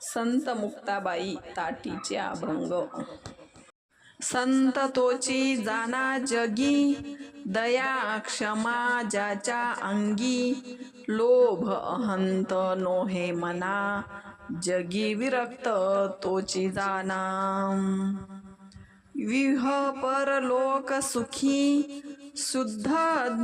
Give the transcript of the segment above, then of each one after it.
संत मुक्ताबाई ताटीचे अभंग. संत तोची जाना जगी दया क्षमा ज्याच्या अंगी. लोभ अहंत नोहे मना जगी विरक्त तोची जाना. विह परलोक सुखी शुद्ध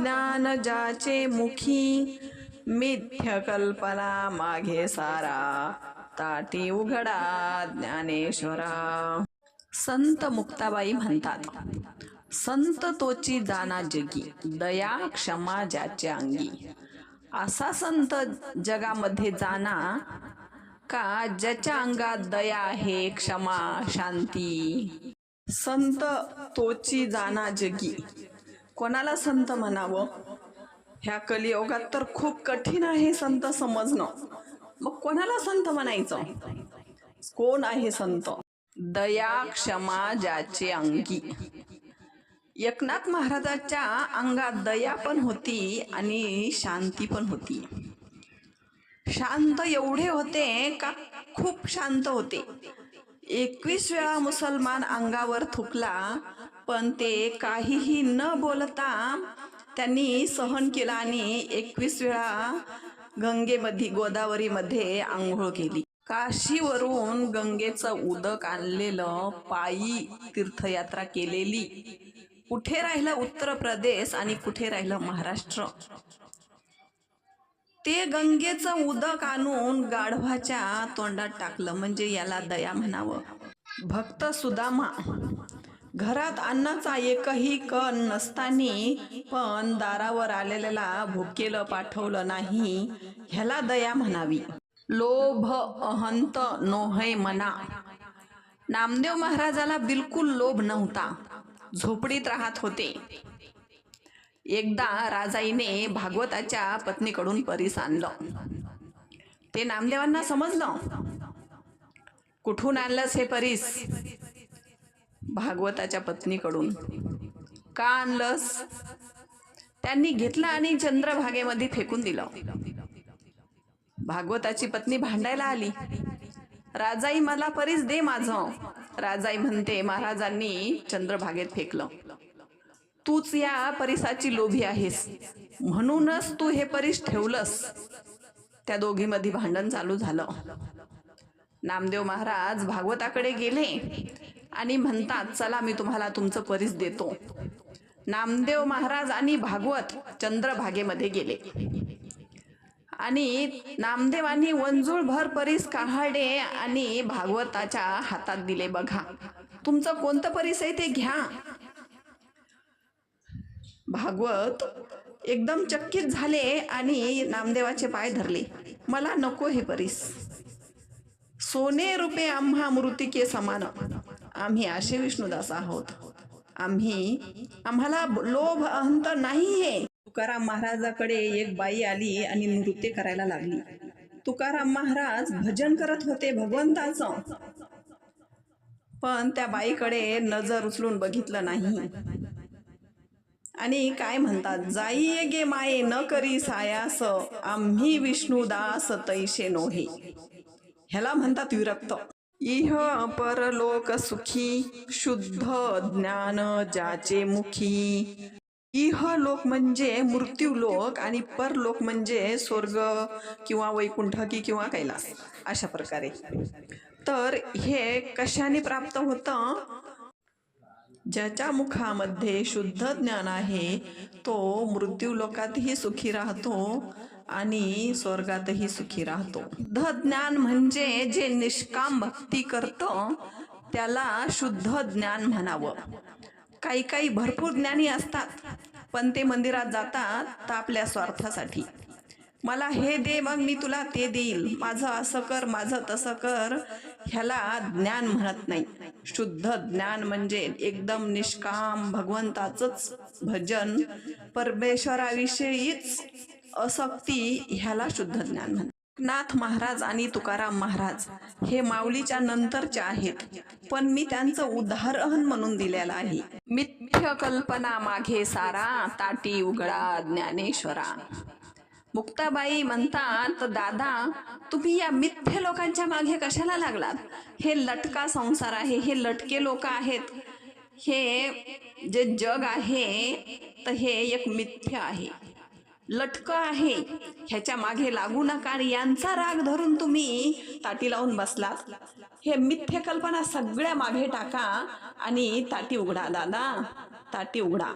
ज्ञान ज्याचे मुखी. मिथ्य कल्पना मागे सारा ताटी उघडा ज्ञानेश्वरा. संत मुक्ताबाई म्हणतात संत तोची जाना जगी दया क्षमा ज्याच्या अंगी. असा संत जगामध्ये जाना का ज्याच्या अंगात दया आहे क्षमा शांती? संत तोची जाना जगी. कोणाला संत म्हणावं? ह्या कलियोगात तर खूप कठीण आहे संत समजणं. मग कोणाला संत म्हणायचं? कोण आहे संत? दया क्षमा ज्याचे अंगी. एकनाथ महाराजाच्या अंगात दया पण होती आणि शांती पण होती. शांत एवढे होते का खूप शांत होते. एकवीस वेळा मुसलमान अंगावर थुकला पण ते काहीही न बोलता त्यांनी सहन केला आणि एकवीस वेळा गंगेमध्ये गोदावरीमध्ये आंघोळ केली. काशीवरून गंगेचं उदक आणलेलं पायी तीर्थयात्रा केलेली. कुठे राहिलं उत्तर प्रदेश आणि कुठे राहिलं महाराष्ट्र? ते गंगेचं उदक आणून गाढवाच्या तोंडात टाकलं. म्हणजे याला दया म्हणावं. भक्त सुदामा. घरात अन्नाचा एकही कण नसतानी पण दारावर आलेल्याला भुकेलं पाठवलं नाही ह्याला दया म्हणावी. लोभ अहंत नोहय मना. नामदेव महाराजाला बिलकुल लोभ नव्हता. झोपडीत राहत होते. एकदा राजाईने भागवताच्या पत्नीकडून परीस आणलं. ते नामदेवांना समजलं. कुठून आणलंस हे परीस? भागवताच्या पत्नीकडून. का आणलंस? त्यांनी घेतलं आणि चंद्रभागेमध्ये फेकून दिलं. भागवताची पत्नी भांडायला आली. राजाई मला परीस दे माझं. राजाई म्हणते महाराजांनी चंद्रभागेत फेकलं. तूच या परिसाची लोभी आहेस. म्हणूनच तू हे परीस ठेवलंस. त्या दोघीमध्ये भांडण चालू झालं. नामदेव महाराज भागवताकडे गेले. आणि म्हणतात चला मी तुम्हाला तुमचं परीस देतो. नामदेव महाराज आणि भागवत चंद्रभागेमध्ये गेले. आणि नामदेवांनी वंजूळभर परीस काढले आणि भागवताच्या हातात दिले बघा तुमचं कोणतं परीस आहे ते घ्या. भागवत एकदम चकित झाले आणि नामदेवाचे पाय धरले. मला नको हे परीस. सोने रुपे आम्हा मृतिके समान. आम्ही असे विष्णुदास आहोत. आम्ही आम्हाला लोभ अहंत नाही हे तुकाराम महाराजाकडे एक बाई आली आणि नृत्य करायला लागली. तुकाराम महाराज भजन करत होते भगवंताचं. पण त्या बाईकडे नजर उचलून बघितलं नाही. आणि काय म्हणतात जाई गे माये न करी सायास आम्ही विष्णुदास तैसे नोहे. ह्याला म्हणतात विरक्त. इह अपरलोक सुखी शुद्ध ज्ञान ज्याचे मुखी. इह लोक म्हणजे मृत्यू लोक आणि परलोक म्हणजे स्वर्ग किंवा वैकुंठ की किंवा कैलास अशा प्रकारे. तर हे कशाने प्राप्त होतं? ज्याच्या मुखामध्ये शुद्ध ज्ञान आहे तो मृत्यू लोकातही सुखी राहतो. आणि स्वर्गातही सुखी राहतो. शुद्ध ज्ञान म्हणजे जे निष्काम भक्ती करतं त्याला शुद्ध ज्ञान म्हणावं. काही काही भरपूर ज्ञानी असतात पण ते मंदिरात जातात तर आपल्या स्वार्थासाठी. मला हे दे मग मी तुला ते देईल. माझं असं कर माझं तसं कर ह्याला ज्ञान म्हणत नाही. शुद्ध ज्ञान म्हणजे एकदम निष्काम भगवंताचंच भजन परमेश्वराविषयीच असक्ती ह्याला शुद्ध ज्ञान म्हणतात. नाथ महाराज आणि तुकाराम महाराज हे माऊलीच्या नंतरचे आहेत. पण मी त्यांचं उदाहरण म्हणून दिलेलं आहे. मिथ्य कल्पना मागे सारा ताटी उघडा ज्ञानेश्वरा. मुक्ताबाई म्हणतात दादा तुम्ही या मिथ्य लोकांच्या मागे कशाला लागलात? हे लटका संसार आहे हे लटके लोक आहेत. हे जे जग आहे तर हे एक मिथ्य आहे. लटक आहे. ह्याच्या मागे लागू नका आणि यांचा राग धरून तुम्ही ताटी लावून बसलात. हे मिथ्य कल्पना सगळ्या मागे टाका आणि ताटी उघडा दादा. ताटी उघडा.